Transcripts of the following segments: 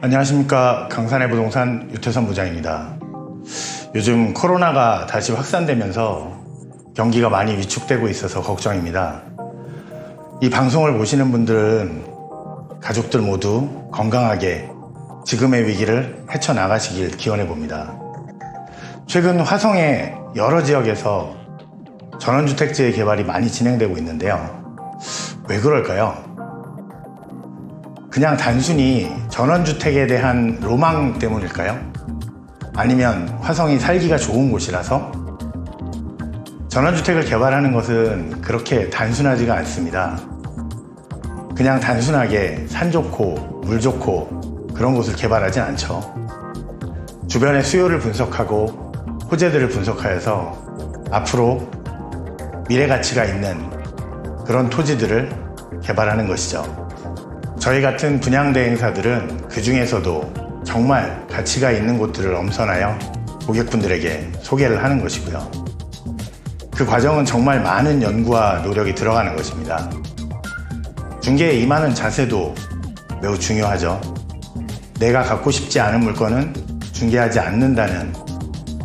안녕하십니까 강산의 부동산 유태선 부장입니다. 요즘 코로나가 다시 확산되면서 경기가 많이 위축되고 있어서 걱정입니다. 이 방송을 보시는 분들은 가족들 모두 건강하게 지금의 위기를 헤쳐나가시길 기원해 봅니다. 최근 화성의 여러 지역에서 전원주택지의 개발이 많이 진행되고 있는데요. 왜 그럴까요? 그냥 단순히 전원주택에 대한 로망 때문일까요? 아니면 화성이 살기가 좋은 곳이라서? 전원주택을 개발하는 것은 그렇게 단순하지가 않습니다. 그냥 단순하게 산 좋고 물 좋고 그런 곳을 개발하진 않죠. 주변의 수요를 분석하고 호재들을 분석하여서 앞으로 미래 가치가 있는 그런 토지들을 개발하는 것이죠. 저희 같은 분양대행사들은 그 중에서도 정말 가치가 있는 곳들을 엄선하여 고객분들에게 소개를 하는 것이고요. 그 과정은 정말 많은 연구와 노력이 들어가는 것입니다. 중개에 임하는 자세도 매우 중요하죠. 내가 갖고 싶지 않은 물건은 중개하지 않는다는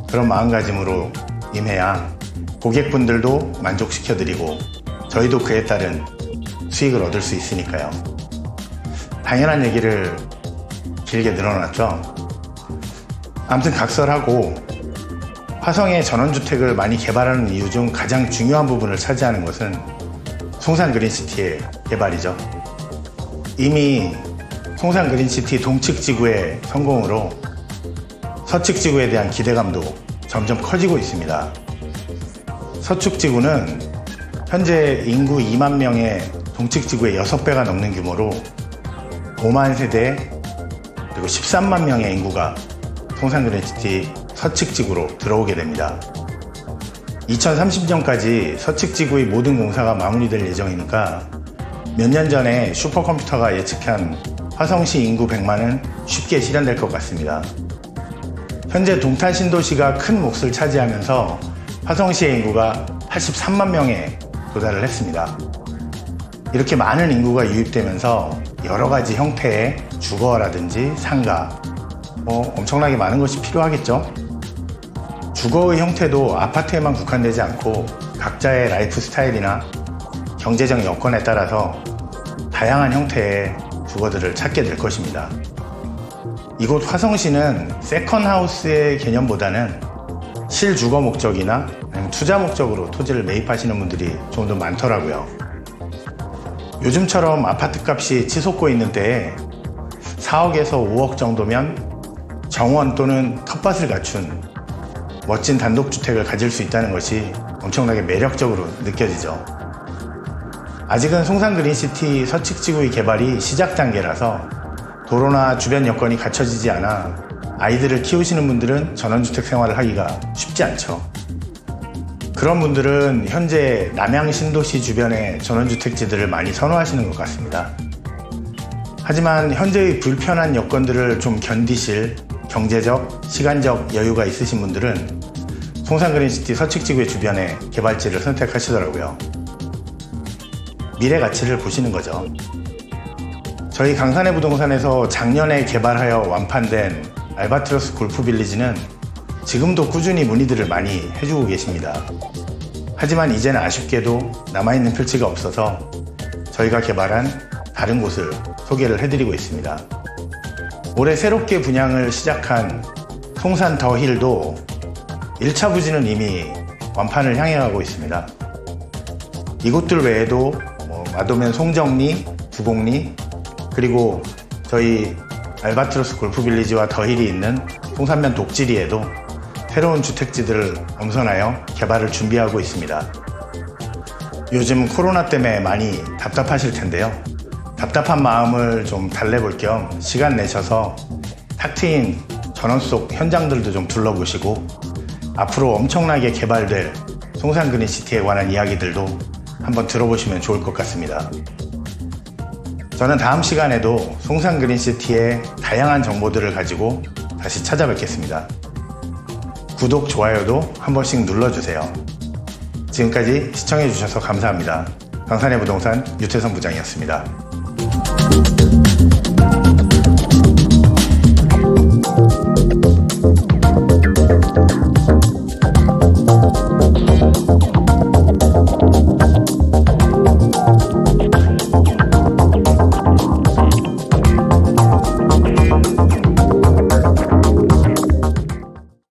그런 마음가짐으로 임해야 고객분들도 만족시켜드리고 저희도 그에 따른 수익을 얻을 수 있으니까요. 당연한 얘기를 길게 늘어놨죠. 아무튼 각설하고 화성의 전원주택을 많이 개발하는 이유 중 가장 중요한 부분을 차지하는 것은 송산 그린시티의 개발이죠. 이미 송산 그린시티 동측 지구의 성공으로 서측 지구에 대한 기대감도 점점 커지고 있습니다. 서축 지구는 현재 인구 2만 명의 동측 지구의 6배가 넘는 규모로 5만 세대 그리고 13만 명의 인구가 송산 그린시티 서측 지구로 들어오게 됩니다. 2030년까지 서측 지구의 모든 공사가 마무리될 예정이니까 몇 년 전에 슈퍼컴퓨터가 예측한 화성시 인구 100만은 쉽게 실현될 것 같습니다. 현재 동탄 신도시가 큰 몫을 차지하면서 화성시의 인구가 83만 명에 도달을 했습니다. 이렇게 많은 인구가 유입되면서 여러 가지 형태의 주거라든지 상가, 뭐 엄청나게 많은 것이 필요하겠죠. 주거의 형태도 아파트에만 국한되지 않고 각자의 라이프 스타일이나 경제적 여건에 따라서 다양한 형태의 주거들을 찾게 될 것입니다. 이곳 화성시는 세컨하우스의 개념보다는 실주거 목적이나 투자 목적으로 토지를 매입하시는 분들이 좀 더 많더라고요. 요즘처럼 아파트 값이 치솟고 있는 때에 4억에서 5억 정도면 정원 또는 텃밭을 갖춘 멋진 단독주택을 가질 수 있다는 것이 엄청나게 매력적으로 느껴지죠. 아직은 송산 그린시티 서측 지구의 개발이 시작 단계라서 도로나 주변 여건이 갖춰지지 않아 아이들을 키우시는 분들은 전원주택 생활을 하기가 쉽지 않죠. 그런 분들은 현재 남양 신도시 주변의 전원주택지들을 많이 선호하시는 것 같습니다. 하지만 현재의 불편한 여건들을 좀 견디실 경제적, 시간적 여유가 있으신 분들은 송산 그린시티 서측지구의 주변에 개발지를 선택하시더라고요. 미래 가치를 보시는 거죠. 저희 강산의 부동산에서 작년에 개발하여 완판된 알바트로스 골프 빌리지는 지금도 꾸준히 문의들을 많이 해주고 계십니다. 하지만 이제는 아쉽게도 남아있는 필지가 없어서 저희가 개발한 다른 곳을 소개를 해드리고 있습니다. 올해 새롭게 분양을 시작한 송산 더힐도 1차 부지는 이미 완판을 향해 가고 있습니다. 이곳들 외에도 뭐 마도면 송정리, 두곡리, 그리고 저희 알바트로스 골프 빌리지와 더힐이 있는 송산면 독지리에도 새로운 주택지들을 엄선하여 개발을 준비하고 있습니다. 요즘 코로나 때문에 많이 답답하실 텐데요. 답답한 마음을 좀 달래볼 겸 시간 내셔서 탁 트인 전원 속 현장들도 좀 둘러보시고 앞으로 엄청나게 개발될 송산 그린 시티에 관한 이야기들도 한번 들어보시면 좋을 것 같습니다. 저는 다음 시간에도 송산 그린 시티의 다양한 정보들을 가지고 다시 찾아뵙겠습니다. 구독, 좋아요도 한 번씩 눌러주세요. 지금까지 시청해주셔서 감사합니다. 강산의 부동산 유태선 부장이었습니다. Thank you.